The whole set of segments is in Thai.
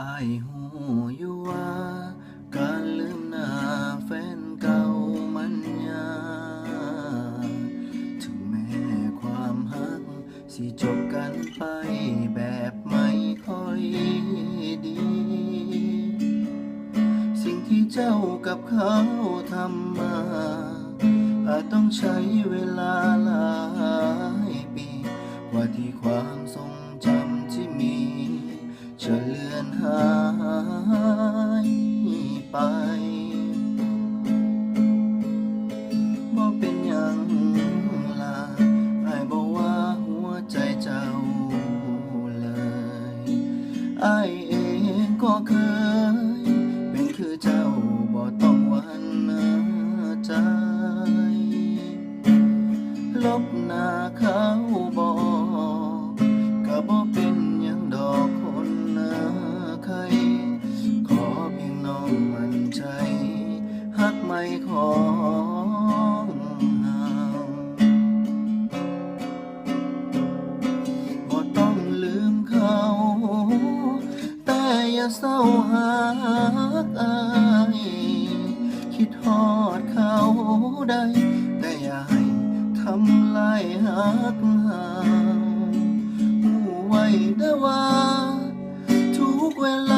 ไอาหูอยู่ว่า การลืมหน้าแฟนเก่ามันยากถึงแม้ความหัก สิจบกันไปแบบไม่ค่อยดี สิ่งที่เจ้ากับเขาทำมาอาจต้องใช้เวลาหลายปีกว่าที่ความ mãe. หากอายคิดทอดเขาได้แต่ยายทำลายหักหาหูไว้ได้ว่า ทุกเวลา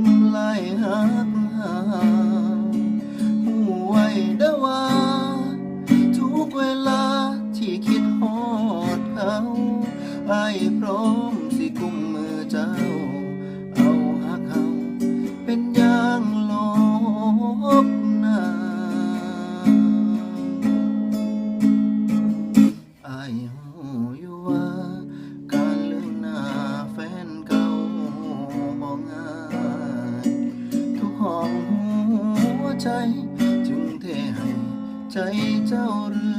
ำลายหักหาหูไว้ดาวาทุกเวลาที่คิดหอดเขาไอ้พร้อม ใจเจ้าหรือ